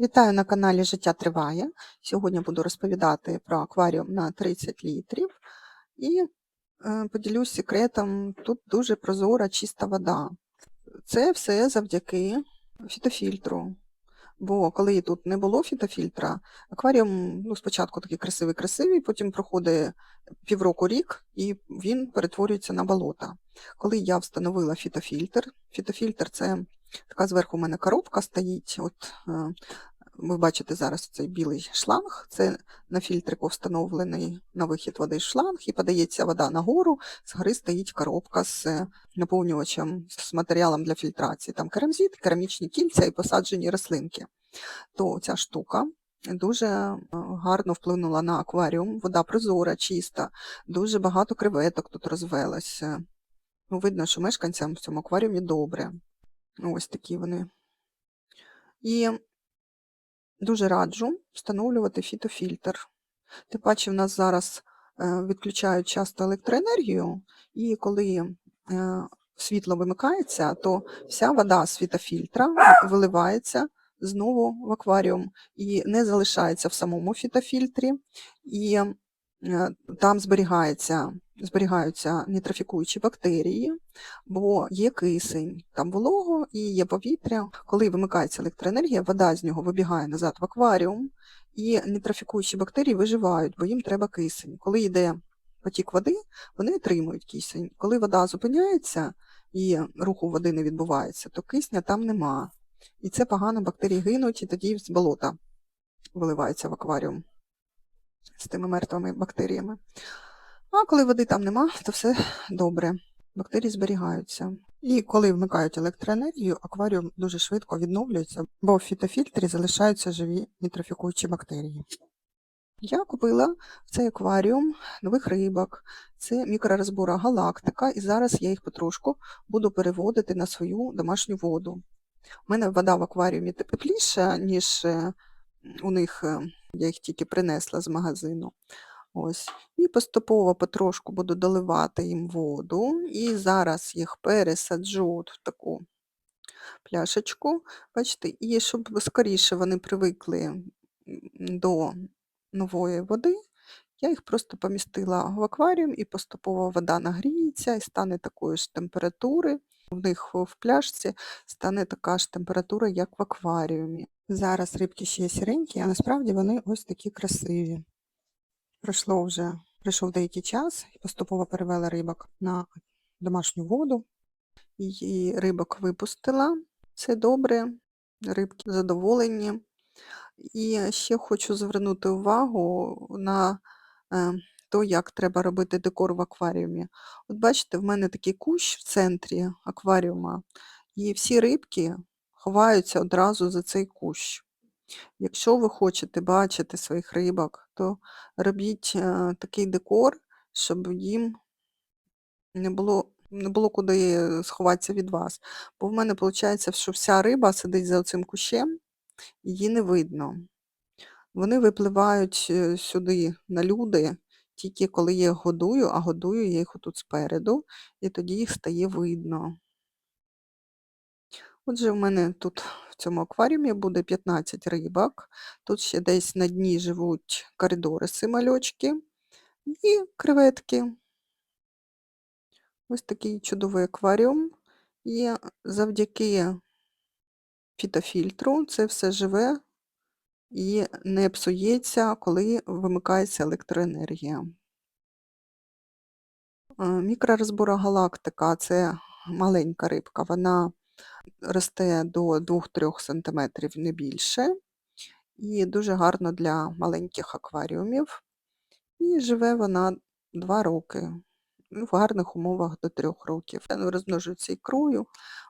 Вітаю на каналі Життя Триває. Сьогодні буду розповідати про акваріум на 30 літрів і е, поділюсь секретом. Тут дуже прозора, чиста вода. Це все завдяки фітофільтру. Бо коли тут не було фітофільтра, акваріум ну, спочатку такий красивий-красивий, потім проходить півроку рік і він перетворюється на болото. Коли я встановила фітофільтр, фітофільтр це така зверху у мене коробка стоїть. От е, ви бачите зараз цей білий шланг, це на фільтрику встановлений на вихід води шланг, і подається вода нагору, згори стоїть коробка з е, наповнювачем, з матеріалом для фільтрації. Там керамзит, керамічні кільця і посаджені рослинки. То ця штука дуже е, гарно вплинула на акваріум, вода прозора, чиста, дуже багато креветок тут розвелося. Ну, Видно, що мешканцям в цьому акваріумі добре. Ось такі вони. І Дуже раджу встановлювати фітофільтр. Тим паче, в нас зараз е, відключають часто електроенергію, і коли е, світло вимикається, то вся вода з фітофільтра виливається знову в акваріум і не залишається в самому фітофільтрі, і е, там зберігається зберігаються нітрофікуючі бактерії, бо є кисень, там волого і є повітря. Коли вимикається електроенергія, вода з нього вибігає назад в акваріум, і нітрофікуючі бактерії виживають, бо їм треба кисень. Коли йде потік води, вони отримують кисень. Коли вода зупиняється і руху води не відбувається, то кисня там нема. І це погано бактерії гинуть, і тоді з болота виливається в акваріум з тими мертвими бактеріями. А коли води там нема, то все добре. Бактерії зберігаються. І коли вмикають електроенергію, акваріум дуже швидко відновлюється, бо в фітофільтрі залишаються живі нітрофікуючі бактерії. Я купила в цей акваріум нових рибок, це мікророзбора галактика, і зараз я їх потрошку буду переводити на свою домашню воду. У мене вода в акваріумі тепліша, ніж е, у них, е, я їх тільки принесла з магазину. Ось. І поступово потрошку буду доливати їм воду. І зараз їх пересаджу в таку пляшечку. Бачите, і щоб скоріше вони привикли до нової води, я їх просто помістила в акваріум і поступово вода нагріється і стане такої ж температури. В них в пляшці стане така ж температура, як в акваріумі. Зараз рибки ще сіренькі, а насправді вони ось такі красиві. Пройшло вже, прийшов деякий час, і поступово перевела рибок на домашню воду. Її рибок випустила. Це добре, рибки задоволені. І ще хочу звернути увагу на е, то, як треба робити декор в акваріумі. От бачите, в мене такий кущ в центрі акваріума, і всі рибки ховаються одразу за цей кущ. Якщо ви хочете бачити своїх рибок, то робіть е, такий декор, щоб їм не було не було куди сховатися від вас. Бо в мене виходить, що вся риба сидить за цим кущем, її не видно. Вони випливають е, сюди на люди, тільки коли я їх годую, а годую я їх отут спереду, і тоді їх стає видно. Отже, в мене тут в цьому акваріумі буде 15 рибок. Тут ще десь на дні живуть коридориси мальочки і креветки. Ось такий чудовий акваріум. І завдяки фітофільтру це все живе і не псується, коли вимикається електроенергія. Е, мікророзбора галактика це маленька рибка, вона росте до 2-3 см не більше, і дуже гарно для маленьких акваріумів. І живе вона 2 роки. Ну, в гарних умовах до 3 років. Я розмножуються ікрою.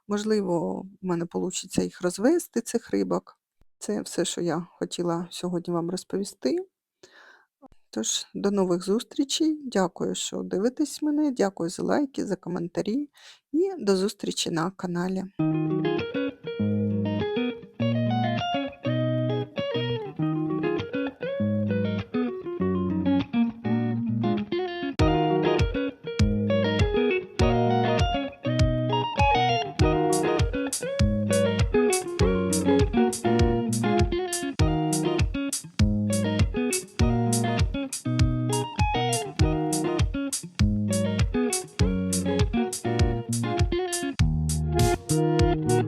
Можливо, в мене вийде їх розвести, цих рибок. Це все, що я хотіла сьогодні вам розповісти. Тож, до нових зустрічей. Дякую, що дивитесь мене. Дякую за лайки, за коментарі і до зустрічі на каналі.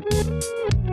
Thank you.